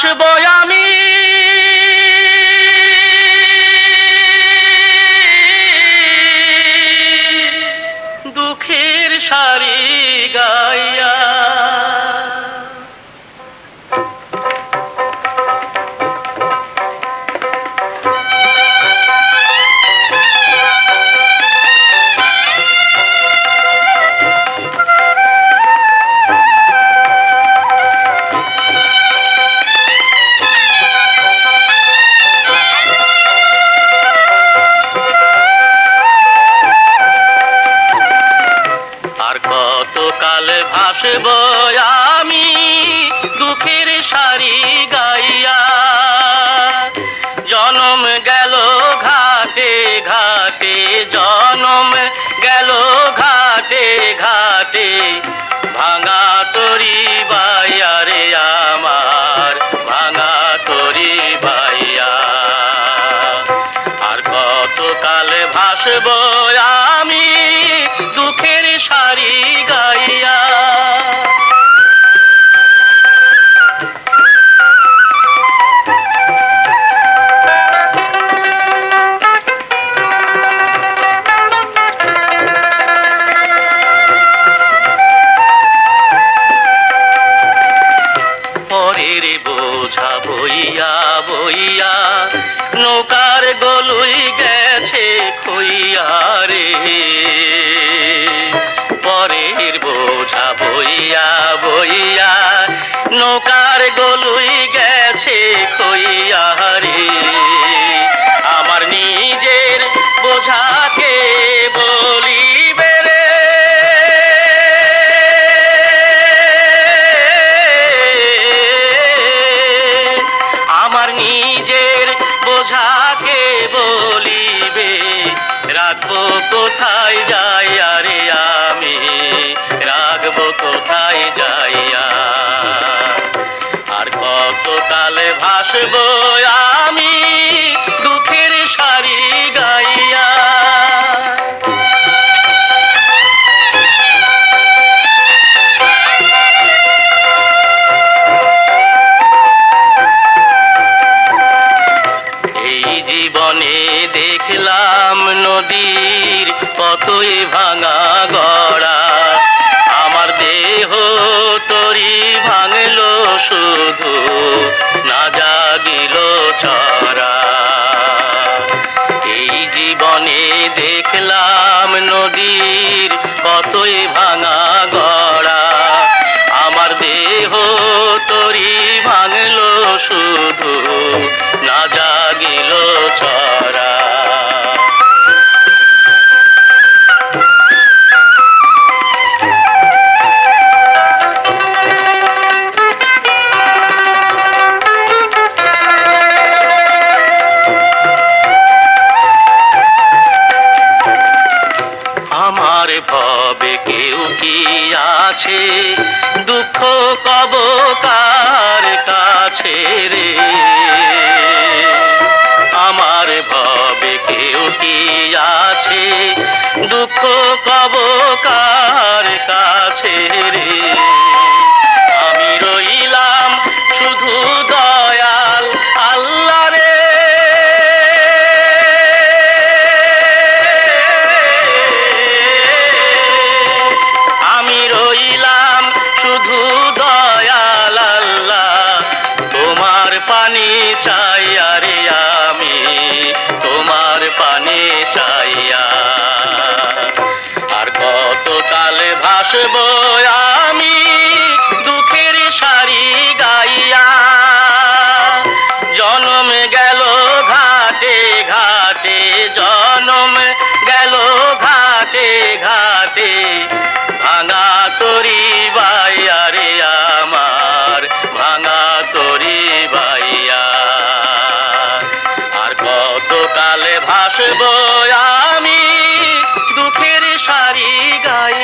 ভাসব আমি। দুঃখের সারি কতকাল ভাসব আমি, দুঃখের সারি গাইয়া। জনম গেল ঘাটে ঘাটে, জনম গেল ঘাটে ঘাটে। ভাঙা তরি বাইয়া রে আমার, ভাঙা তরি বাইয়া আর কতকাল ভাসব আমি, দুঃখের সারি গাইয়া নৌকার গলুই গেছে খুইয়ারে পরের বোঝা বইয়া বইয়া নৌকার গলুই গেছে খইয়া বোঝাকে বলিবে রাখব কোথায় যাই? আরে আমি রাখব কোথায় যাইয়া আর কত কালে ভাসবো নদীর কতই ভাঙা গড়া। আমার দেহ তরি ভাঙলো শুধু, না জাগিল চরা এই জীবনে দেখলাম নদীর কতই ভাঙা গড়া। আমার ভবে কেউ কি আছে? দুঃখ কব কার কাছে রে? আমার ভবে কেউ কি আছে? দুঃখ কব পানি চাই আরে আমি, তোমার পানি চাইয়া আর। কত কালে ভাসব আমি দুঃখের সারি গাইয়া। জনম গেল ঘাটে ঘাটে জনম ভাসব আমি দুঃখের সারি গাই